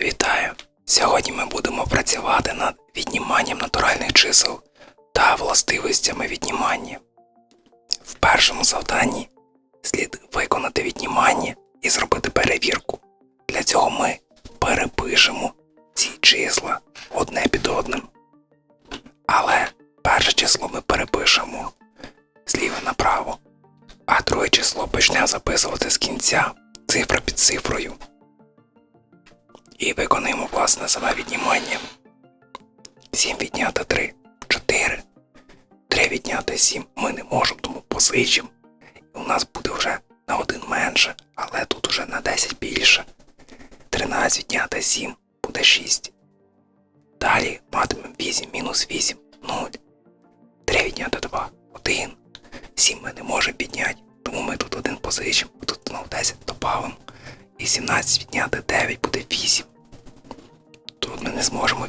Вітаю! Сьогодні ми будемо працювати над відніманням натуральних чисел та властивостями віднімання. В першому завданні слід виконати віднімання і зробити перевірку. Для цього ми перепишемо ці числа одне під одним. Але перше число ми перепишемо зліва направо, а друге число почнемо записувати з кінця, цифра під цифрою і виконуємо власне саме віднімання. 7 відняти 3, 4. 3 відняти 7 ми не можемо, тому позичимо. І у нас буде вже на 1 менше, але тут уже на 10 більше. 13 відняти 7 буде 6. Далі матимемо 8 мінус 8 0. 3 відняти 2 1. 7 ми не можемо підняти, тому ми тут 1 позичимо, тут знову 10 добавимо. І 17 відняти 9 буде 8.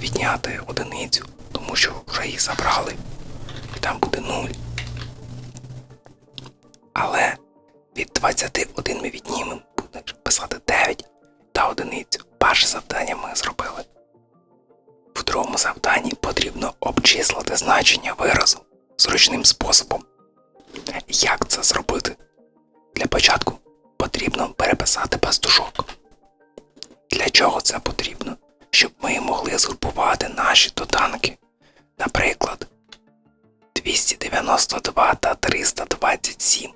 Відняти одиницю, тому що вже їх забрали. І там буде 0. Але від 21 ми віднімемо, буде писати 9 та одиницю. Перше завдання ми зробили. В другому завданні потрібно обчислити значення виразу зручним способом. Як це зробити? Для початку потрібно переписати пастушок. Для чого це потрібно? Щоб ми могли згрупувати наші доданки. Наприклад, 292 та 327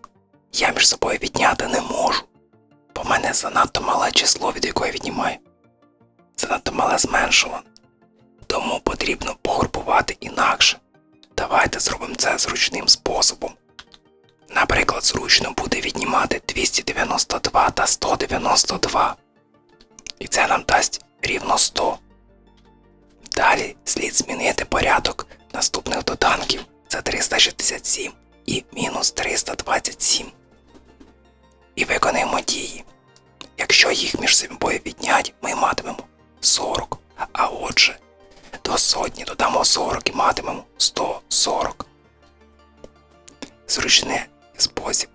я між собою відняти не можу, бо в мене занадто мале число, від якої віднімаю. Занадто мале зменшуване. Тому потрібно погрупувати інакше. Давайте зробимо це зручним способом. Наприклад, зручно буде віднімати 292 та 192. І це нам дасть рівно 100. Далі слід змінити порядок наступних доданків. Це 367 і мінус 327. І виконаємо дії. Якщо їх між собою віднять, ми матимемо 40. А отже, до сотні додамо 40 і матимемо 140. Зручний спосіб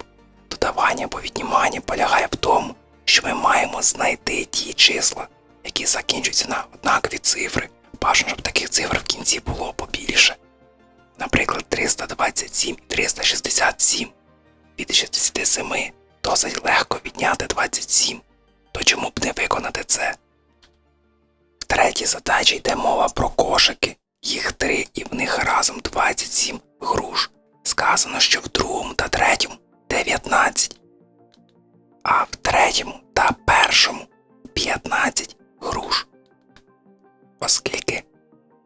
додавання або віднімання полягає в тому, що ми маємо знайти ті числа, які закінчуються на однакові цифри. Бажано, щоб таких цифр в кінці було побільше. Наприклад, 327 і 367 від 67 досить легко відняти 27. То чому б не виконати це? В третій задачі йде мова про кошики. Їх три і в них разом 27 груш. Сказано, що в Оскільки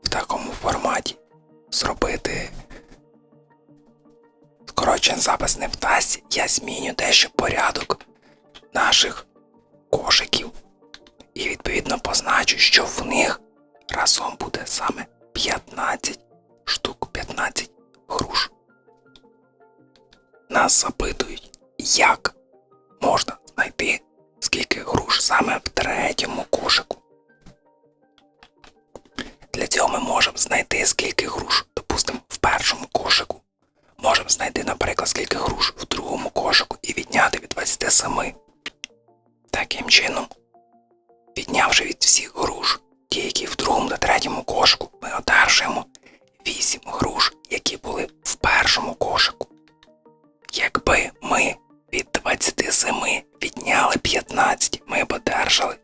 в такому форматі зробити скорочений запис не вдасться, я зміню дещо порядок наших кошиків і відповідно позначу, що в них разом буде саме 15 штук, 15 груш. Нас запитують, як можна знайти скільки груш саме в третьому кошику. Знайти, наприклад, скільки груш в другому кошику і відняти від 27. Таким чином, віднявши від всіх груш, ті, які в другому та третьому кошику, ми одержуємо 8 груш, які були в першому кошику. Якби ми від 27 відняли 15, ми б одержали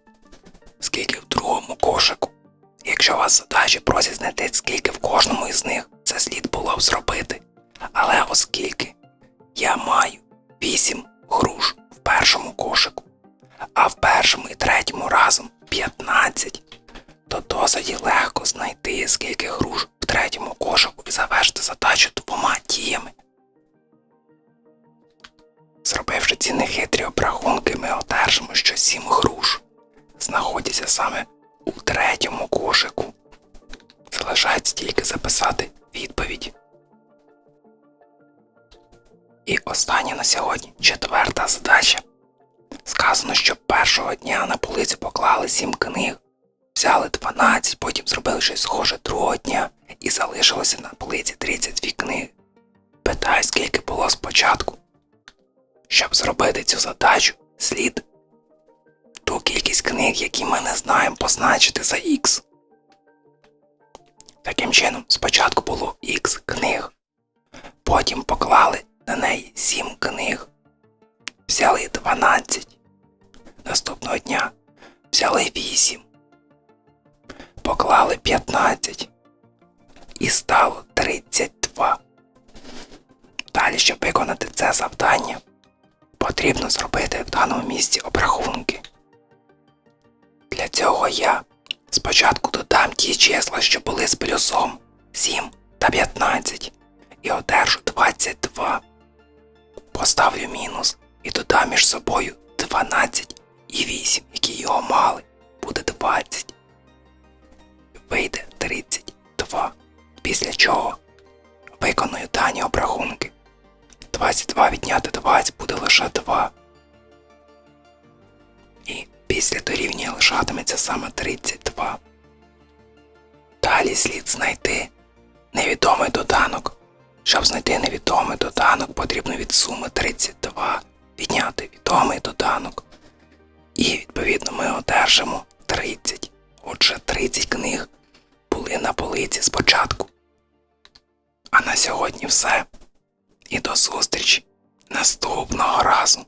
скільки в другому кошику. Якщо вас задачі просять знайти скільки в кожному із них, це слід було б зробити. Але оскільки я маю 8 груш в першому кошику, а в першому і третьому разом 15, то досить легко знайти скільки груш в третьому кошику і завершити задачу двома діями. Зробивши ці нехитрі обрахунки, ми одержимо, що 7 груш знаходяться саме у третьому кошику. Залишається тільки записати відповідь. І остання на сьогодні четверта задача. Сказано, що першого дня на полицю поклали 7 книг, взяли 12, потім зробили щось схоже другого дня і залишилося на полиці 32 книги. Питаю, скільки було спочатку. Щоб зробити цю задачу, слід ту кількість книг, які ми не знаємо позначити за Х. Таким чином, спочатку було Х книг, потім поклали на неї 7 книг, взяли 12. Наступного дня взяли 8, поклали 15 і стало 32. Далі, щоб виконати це завдання, потрібно зробити в даному місці обрахунки. Для цього я спочатку додам ті числа, що були з плюсом 7 та 15, і одержу 22. Поставлю мінус і додам між собою 12 і 8, які його мали, буде 20. Вийде 32. Після чого виконую дані обрахунки. 22 відняти 20 буде лише 2. І після дорівнює лишатиметься саме 32. Далі слід знайти невідомий доданок. Щоб знайти невідомий доданок, потрібно від суми 32 відняти відомий доданок. І відповідно ми одержимо 30. Отже, 30 книг були на полиці спочатку. А на сьогодні все. І до зустрічі наступного разу.